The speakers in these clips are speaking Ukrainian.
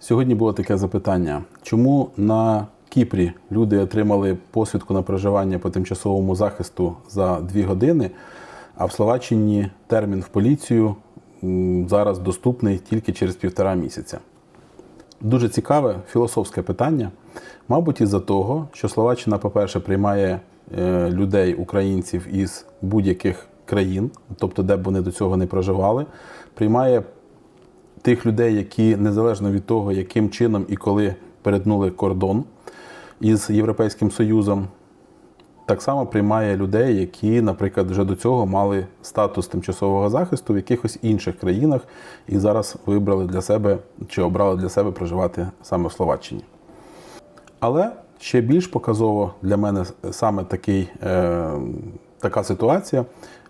Сьогодні було таке запитання: чому на Кіпрі люди отримали посвідку на проживання по тимчасовому захисту за дві години, а в Словаччині термін в поліцію зараз доступний тільки через півтора місяця? Дуже цікаве філософське питання. Мабуть, із-за того, що Словаччина, по-перше, приймає е, людей, українців із будь-яких країн, тобто де б вони до цього не проживали, приймає тих людей, які незалежно від того, яким чином і коли перетнули кордон із Європейським Союзом, так само приймає людей, які, наприклад, вже до цього мали статус тимчасового захисту в якихось інших країнах і зараз вибрали для себе чи обрали для себе проживати саме в Словаччині. Але ще більш показово для мене саме такий, е, така ситуація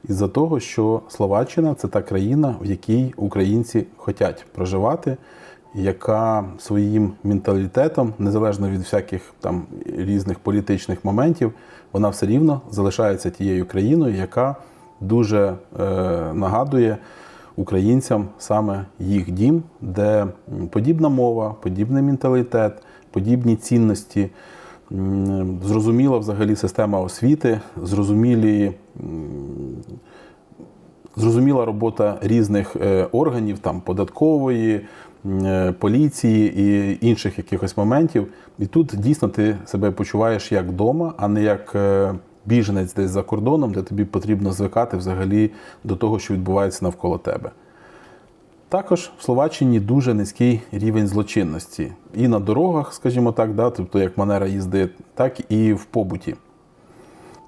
із-за того, що Словаччина це та країна, в якій українці хочуть проживати, яка своїм менталітетом, незалежно від всяких там різних політичних моментів, вона все рівно залишається тією країною, яка дуже е, нагадує українцям саме їх дім, де подібна мова, подібний менталітет, подібні цінності, зрозуміла взагалі система освіти, зрозумілі. Зрозуміла робота різних е, органів, там податкової, е, поліції і інших якихось моментів. І тут дійсно ти себе почуваєш як вдома, а не як е, біженець десь за кордоном, де тобі потрібно звикати взагалі до того, що відбувається навколо тебе. Також в Словаччині дуже низький рівень злочинності і на дорогах, скажімо так, да, тобто як манера їзди, так і в побуті.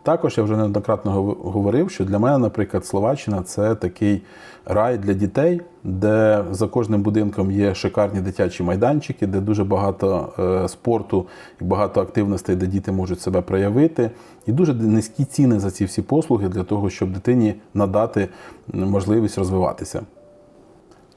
Також я вже неоднократно говорив, що для мене, наприклад, Словаччина це такий рай для дітей, де за кожним будинком є шикарні дитячі майданчики, де дуже багато е, спорту і багато активностей, де діти можуть себе проявити, і дуже низькі ціни за ці всі послуги для того, щоб дитині надати можливість розвиватися.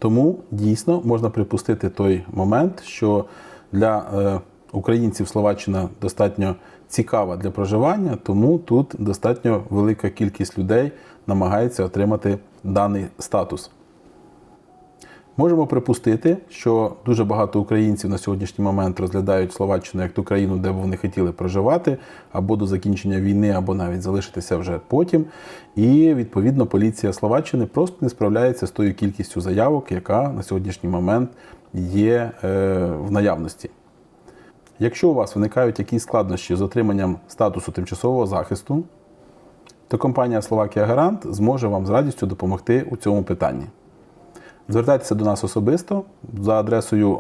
Тому дійсно можна припустити той момент, що для е, українців Словаччина достатньо цікава для проживання, тому тут достатньо велика кількість людей намагається отримати даний статус. Можемо припустити, що дуже багато українців на сьогоднішній момент розглядають Словаччину як ту країну, де б вони хотіли проживати, або до закінчення війни, або навіть залишитися вже потім. І відповідно поліція Словаччини просто не справляється з тою кількістю заявок, яка на сьогоднішній момент є е, в наявності. Якщо у вас виникають якісь складнощі з отриманням статусу тимчасового захисту, то компанія Словакія Гарант зможе вам з радістю допомогти у цьому питанні. Звертайтеся до нас особисто за адресою